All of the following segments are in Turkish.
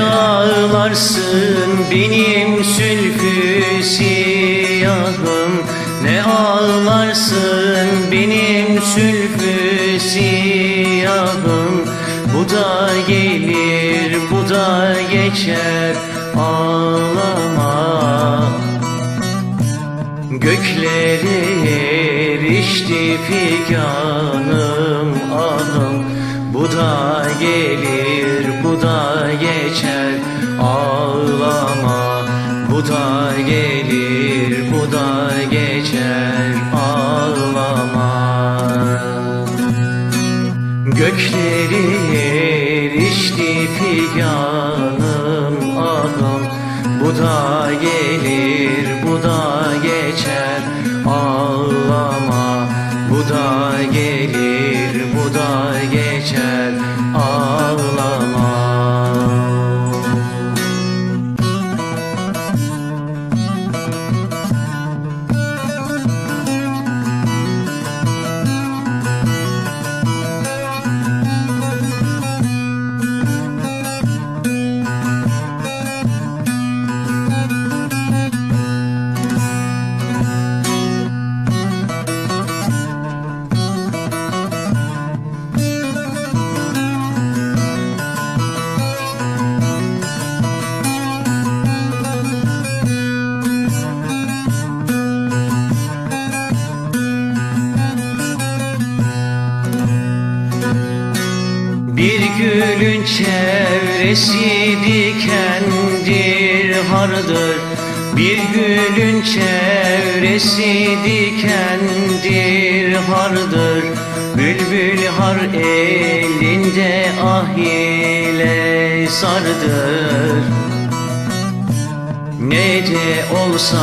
ağlarsın benim sülfü siyahım? Ne ağlarsın benim sülfü siyahım? Bu da gelir bu da geçer ağlama. Göklere erişti figanım ahım Bu da gelir Gökleri erişti figanım ahım Bu da gelir bu da geçer ağlama. Bu da gelir bu da geçer çevresi dikendir hardır. Bir gülün çevresi dikendir hardır. Bülbül har elinde ah ile sardır. Ne de olsa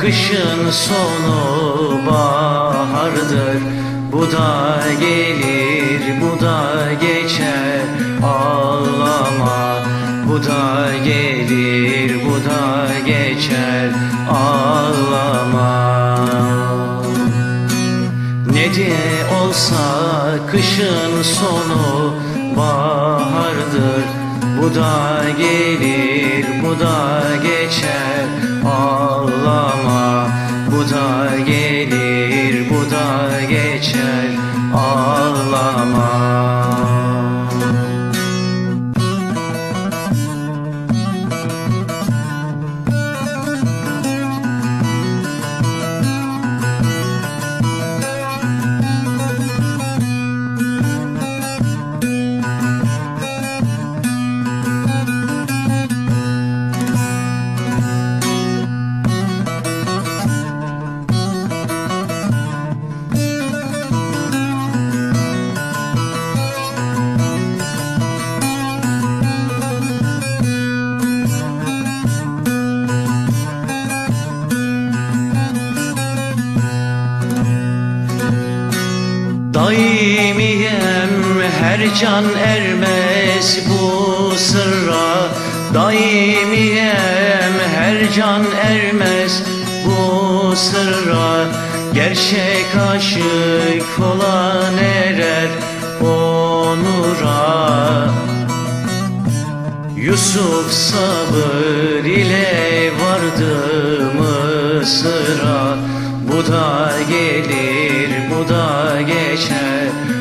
kışın sonu bahardır. Bu da gelir bu da geçer Bu da gelir bu da geçer ağlama. Ne de olsa kışın sonu bahardır. Bu da gelir bu da geçer ağlama Daimiyem her can ermez bu sırra. Daimiyem her can ermez bu sırra. Gerçek aşık olan erer onura. Yusuf sabır ile vardı Mısır'a. Bu da gelir bu da geçer